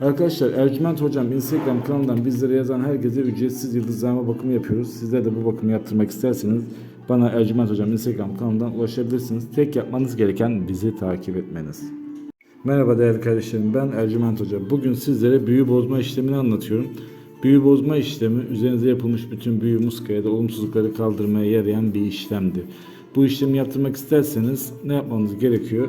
Arkadaşlar Ercüment Hocam Instagram kanalından bizlere yazan herkese ücretsiz yıldızlama bakımı yapıyoruz. Sizler de bu bakımı yaptırmak isterseniz bana Ercüment Hocam Instagram kanalından ulaşabilirsiniz. Tek yapmanız gereken bizi takip etmeniz. Merhaba değerli kardeşlerim ben Ercüment Hoca. Bugün sizlere büyü bozma işlemini anlatıyorum. Büyü bozma işlemi üzerinize yapılmış bütün büyü muska ya da olumsuzlukları kaldırmaya yarayan bir işlemdir. Bu işlemi yaptırmak isterseniz ne yapmanız gerekiyor?